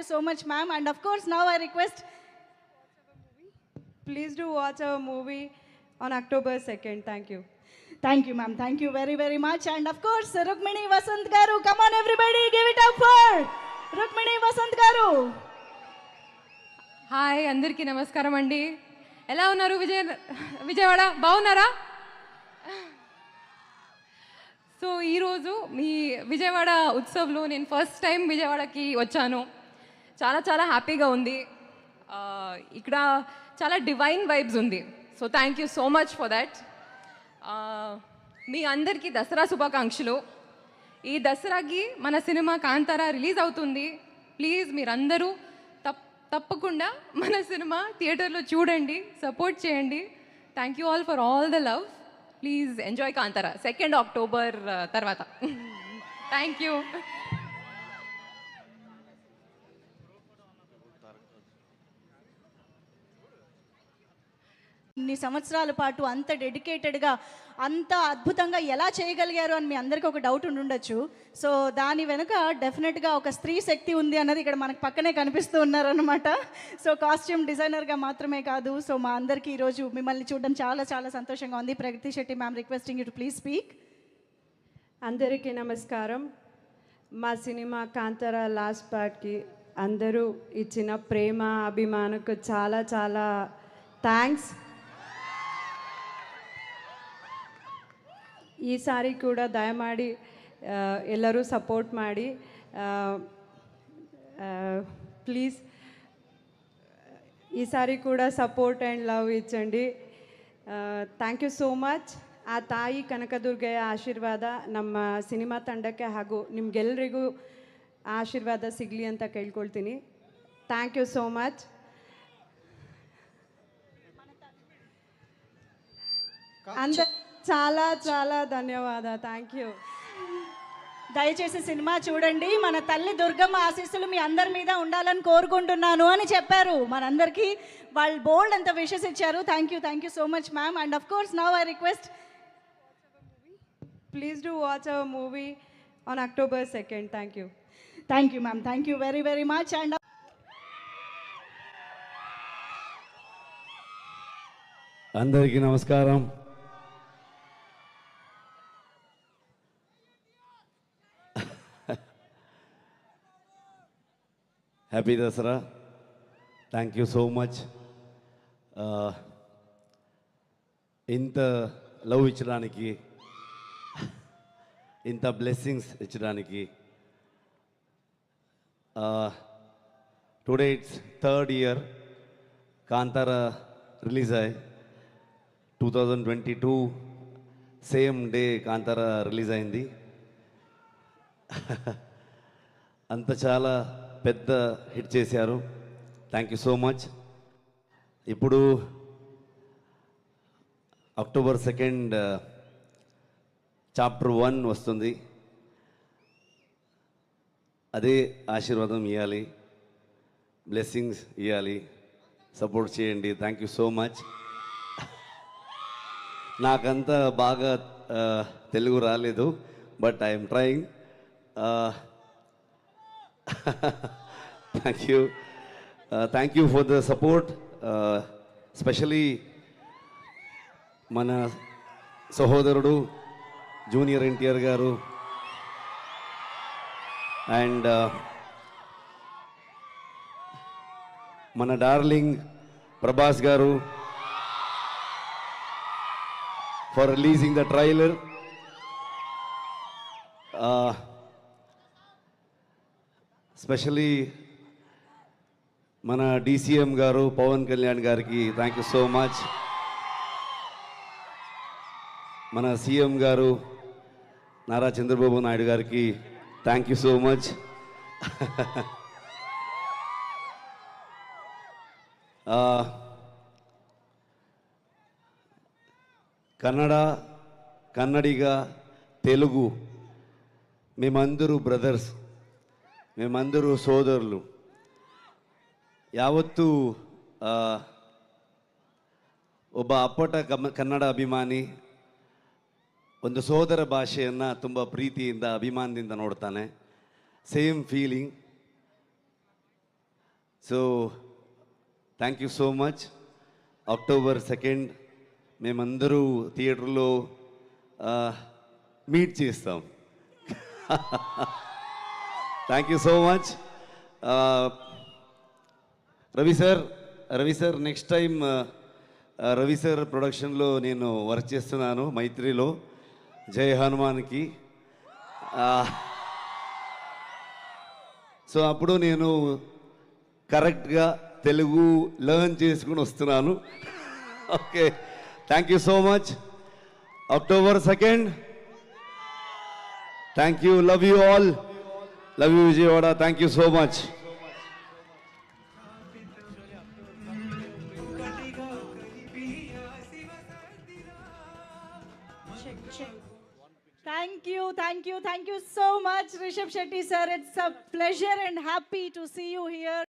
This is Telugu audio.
You so much ma'am and of course now I request please do watch our movie on October second thank you thank you ma'am thank you very very much and of course Rukmini Vasant garu come on everybody give it up for Rukmini Vasant garu hi అందరికీ నమస్కారం అండి. ఎలా ఉన్నారు విజయ విజయవాడ? బాగున్నారా? సో ఈరోజు మీ విజయవాడ ఉత్సవ్లో నేను ఫస్ట్ టైం విజయవాడకి వచ్చాను. చాలా చాలా హ్యాపీగా ఉంది. ఇక్కడ చాలా డివైన్ వైబ్స్ ఉంది. So thank you so much for that మీ అందరికీ దసరా శుభాకాంక్షలు. ఈ దసరాకి మన సినిమా కాంతారా రిలీజ్ అవుతుంది. ప్లీజ్ మీరందరూ తప్ తప్పకుండా మన సినిమా థియేటర్లో చూడండి సపోర్ట్ చేయండి. Thank you all for all the love please enjoy Kantara second October తర్వాత. థ్యాంక్ యూ ఇన్ని సంవత్సరాల పాటు అంత డెడికేటెడ్గా అంత అద్భుతంగా ఎలా చేయగలిగారు అని మీ అందరికీ ఒక డౌట్ ఉండుండొచ్చు. సో దాని వెనుక డెఫినెట్గా ఒక స్త్రీ శక్తి ఉంది అన్నది ఇక్కడ మనకు పక్కనే కనిపిస్తూ ఉన్నారనమాట సో కాస్ట్యూమ్ డిజైనర్గా మాత్రమే కాదు సో మా అందరికీ ఈరోజు మిమ్మల్ని చూడడం చాలా చాలా సంతోషంగా ఉంది. Pragathi Shetty ma'am requesting you to please speak. అందరికీ నమస్కారం. మా సినిమా కాంతార లాస్ట్ పార్ట్కి అందరూ ఇచ్చిన ప్రేమ అభిమానకు చాలా చాలా థ్యాంక్స్. ಈ ಸಾರಿ ಕೂಡ ದಯಮಾಡಿ ಎಲ್ಲರೂ ಸಪೋರ್ಟ್ ಮಾಡಿ ಪ್ಲೀಸ್ ಈ ಸಾರಿ ಕೂಡ ಸಪೋರ್ಟ್ ಆ್ಯಂಡ್ ಲವ್ ಇಚ್ಚಂಡಿ. ಥ್ಯಾಂಕ್ ಯು ಸೋ ಮಚ್ ಆ ತಾಯಿ ಕನಕದುರ್ಗೆಯ ಆಶೀರ್ವಾದ ನಮ್ಮ ಸಿನಿಮಾ ತಂಡಕ್ಕೆ ಹಾಗೂ ನಿಮ್ಗೆಲ್ರಿಗೂ ಆಶೀರ್ವಾದ ಸಿಗಲಿ ಅಂತ ಕೇಳ್ಕೊಳ್ತೀನಿ. ಥ್ಯಾಂಕ್ ಯು ಸೋ ಮಚ್ ಅಂದ చాలా చాలా ధన్యవాದ థ్యాంక్ యూ దయచేసి సినిమా చూడండి. మన తల్లి దుర్గమ్మ ఆశీస్సులు మీ అందరి మీద ఉండాలని కోరుకుంటున్నాను అని చెప్పారు. మనందరికీ వాళ్ళు బోల్డ్ అంత విషెస్ ఇచ్చారు. Thank you thank you so much ma'am and of course now I request please do watch our movie on October second thank you thank you ma'am thank you very very much and అందరికీ నమస్కారం. Happy Dasara thank you so much ఇంత లవ్ ఇచ్చడానికి ఇంత blessings ఇచ్చడానికి today it's third year Kantara release అయ్యి two thousand twenty two same day Kantara release అయింది. అంత చాలా పెద్ద హిట్ చేశారు. థ్యాంక్ యూ సో మచ్ ఇప్పుడు అక్టోబర్ సెకండ్ చాప్టర్ వన్ వస్తుంది. అదే ఆశీర్వాదం ఇవ్వాలి బ్లెస్సింగ్స్ ఇవ్వాలి సపోర్ట్ చేయండి. థ్యాంక్ యూ సో మచ్ నాకంతా బాగా uh, తెలుగు రాలేదు but I'm trying thank you thank you for the support specially మన సహోదరుడు junior NTR garu. And uh, మన darling Prabhas garu for releasing the trailer specially మన డిసిఎం గారు పవన్ కళ్యాణ్ గారికి థ్యాంక్ యూ సో మచ్ మన సీఎం గారు నారా చంద్రబాబు నాయుడు గారికి thank you so much Kannada Kannadiga Telugu మేమందరూ బ్రదర్స్ మేమందరూ సోదరులు ಯಾವತ್ತೂ ಆ, ಒಬ್ಬ ಅಪ್ಪಟ ಕಮ ಕನ್ನಡ ಅಭಿಮಾನಿ ಒಂದು ಸೋದರ ಭಾಷೆಯನ್ನು ತುಂಬ ಪ್ರೀತಿಯಿಂದ ಅಭಿಮಾನದಿಂದ ನೋಡ್ತಾನೆ same feeling so thank you so much October second మేమందరూ థియేటర్లో మీట్ చేస్తాం Thank you so much Ravi sir Ravi sir next time Ravi sir ప్రొడక్షన్లో నేను వర్క్ చేస్తున్నాను మైత్రిలో జయ హనుమాన్కి. సో అప్పుడు నేను కరెక్ట్గా తెలుగు లెర్న్ చేసుకుని వస్తున్నాను. Okay thank you so much October second thank you love you all Love you Vijayawada thank you so much Thank you, thank you, thank you so much, Rishabh Shetty sir. It's a pleasure and happy to see you here.